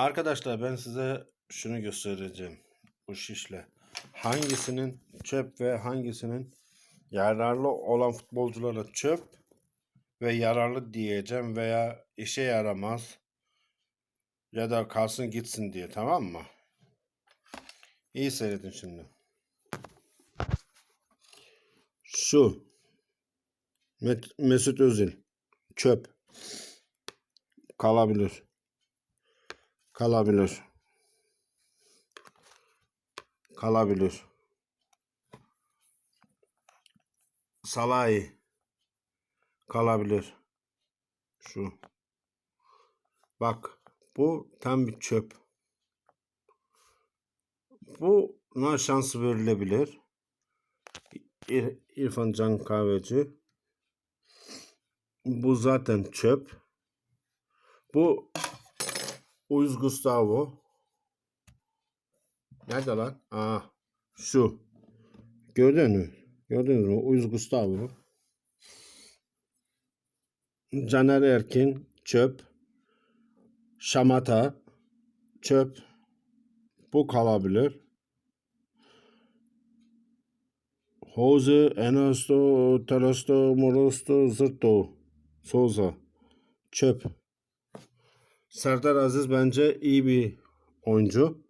Arkadaşlar ben size şunu göstereceğim bu şişle. Hangisinin çöp ve hangisinin yararlı olan futbolculara çöp ve yararlı diyeceğim veya işe yaramaz ya da kalsın gitsin diye tamam mı? İyi seyredin şimdi. Şu Met- Mesut Özil çöp kalabilir. Kalabilir. Kalabilir. Salahi kalabilir. Şu. Bak bu tam bir çöp. Bu buna şans verilebilir. İr- İrfan Can Kahveci. Bu zaten çöp. Bu Uyuz Gustavo. Nerede lan? Aa, şu. Gördün mü? Gördünüz mü? Uyuz Gustavo. Caner Erkin. Çöp. Şamata. Çöp. Bu kalabilir. Jose, Enesto, Telesto, Morosto, Zırto, Souza. Çöp. Serdar Aziz bence iyi bir oyuncu.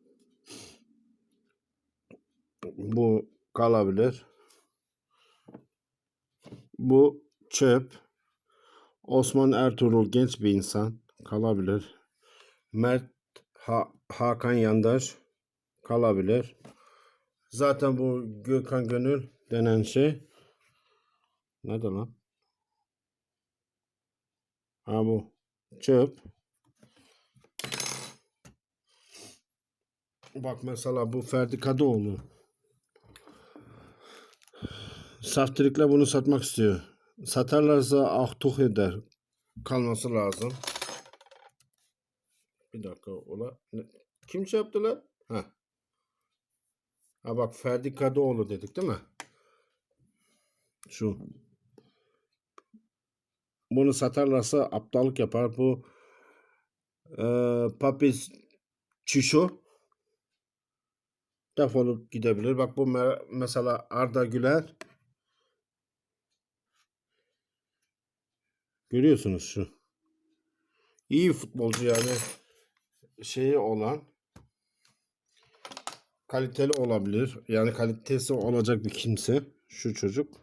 Bu kalabilir. Bu çöp. Osman Ertuğrul genç bir insan. Kalabilir. Mert Ha- Hakan Yandaş kalabilir. Zaten bu Gökhan Gönül denen şey nerede lan? Ha bu çöp. Bak mesela bu Ferdi Kadıoğlu. Saftirikle bunu satmak istiyor. Satarlarsa ahtuh eder. Kalması lazım. Bir dakika ola. Kim şey yaptı lan? Ha. Ha bak Ferdi Kadıoğlu dedik değil mi? Şu. Bunu satarlarsa aptallık yapar. Bu eee Papis Çişo defolup gidebilir. Bak bu me- mesela Arda Güler. Görüyorsunuz şu. İyi futbolcu yani şeyi olan kaliteli olabilir. Yani kalitesi olacak bir kimse. Şu çocuk.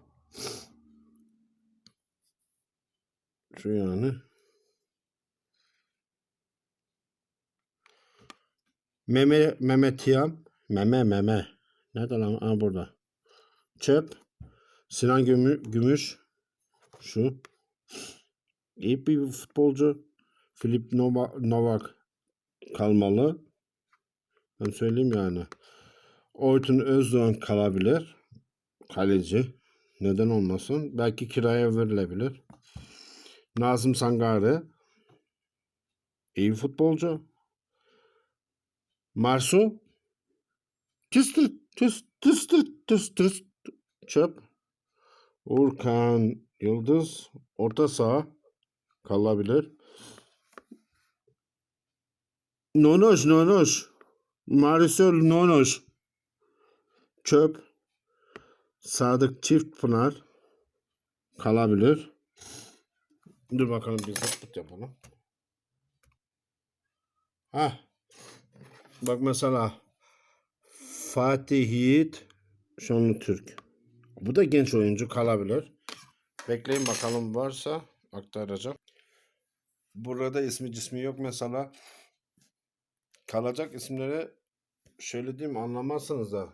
Şu yani. Meme Mehmet Yam. Meme meme. Nerede lan? Aa burada. Çöp. Sinan Gümü, Gümüş. Şu. İyi bir futbolcu. Filip Nova, Novak kalmalı. Ben söyleyeyim yani. Oytun Özdoğan kalabilir. Kaleci. Neden olmasın? Belki kiraya verilebilir. Nazım Sangare. İyi futbolcu. Marsu. Tüstür, tüs, tüstür, tüstür, çöp. Urkan Yıldız. Orta saha. Kalabilir. Nonoş, Nonoş. Marisol Nonoş. Çöp. Sadık Çift Pınar. Kalabilir. Dur bakalım bir zıplık yapalım. Hah. Bak mesela Fatih Yiğit Şanlı Türk. Bu da genç oyuncu kalabilir. Bekleyin bakalım varsa aktaracağım. Burada ismi cismi yok mesela. Kalacak isimleri şöyle diyeyim anlamazsınız da.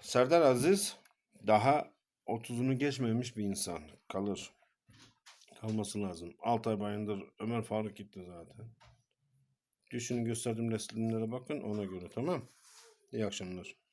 Serdar Aziz daha 30'unu geçmemiş bir insan. Kalır. Kalması lazım. Altay Bayındır, Ömer Faruk gitti zaten. Düşünün gösterdiğim resimlere bakın ona göre tamam. İyi akşamlar.